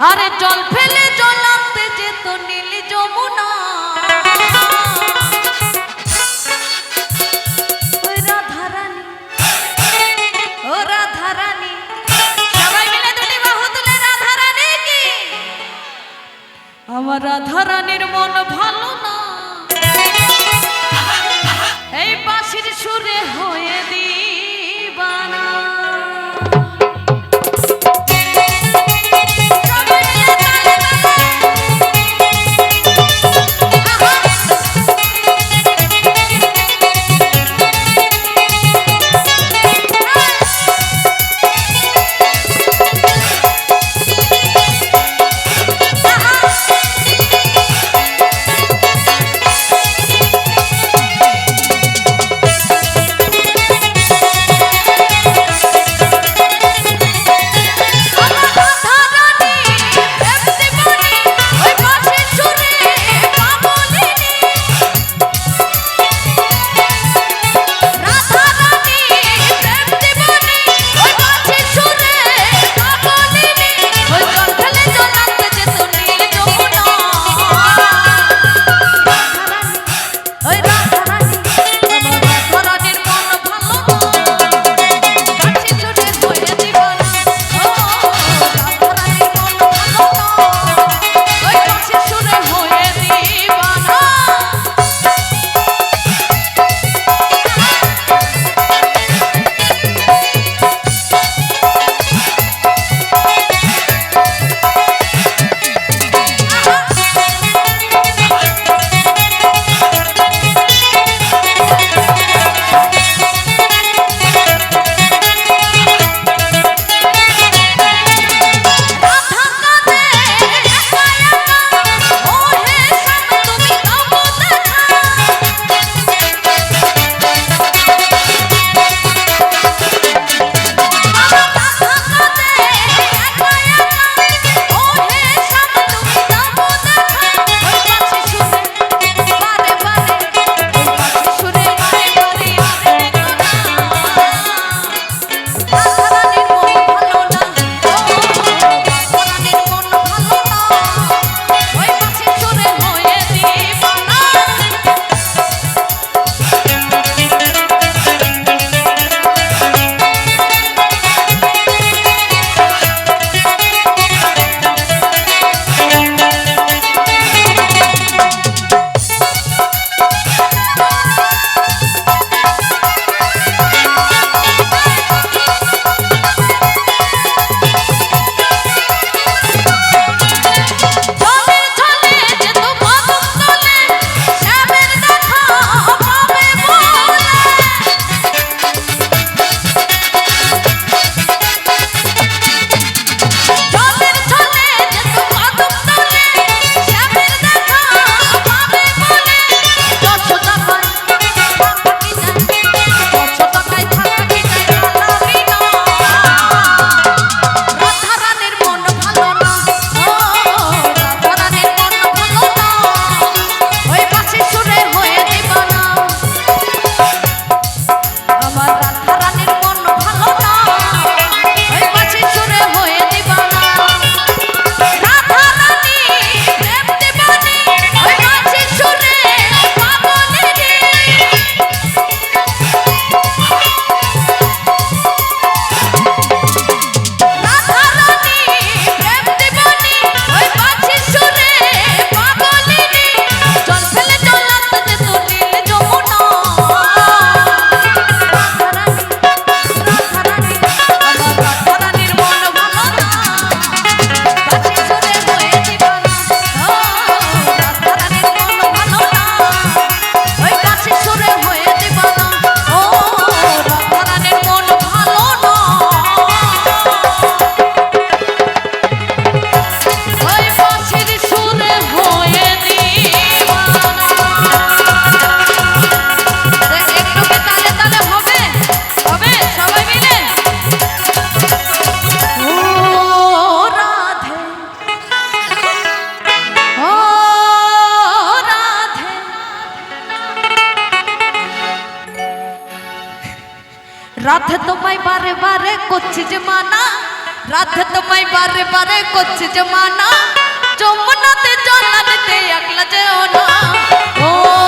আরে জল ফেলে জল আনতে যেত নীল যমুনা। আমার রাধারানীর মন ভালো না। এই বাসির সুরে হয়ে দিবানা। বারে বারে করছি যে মানা রাধে তোমায় বারে বারে করছি যে মানা যমুনাতে জল দিতে একলা যেও না ও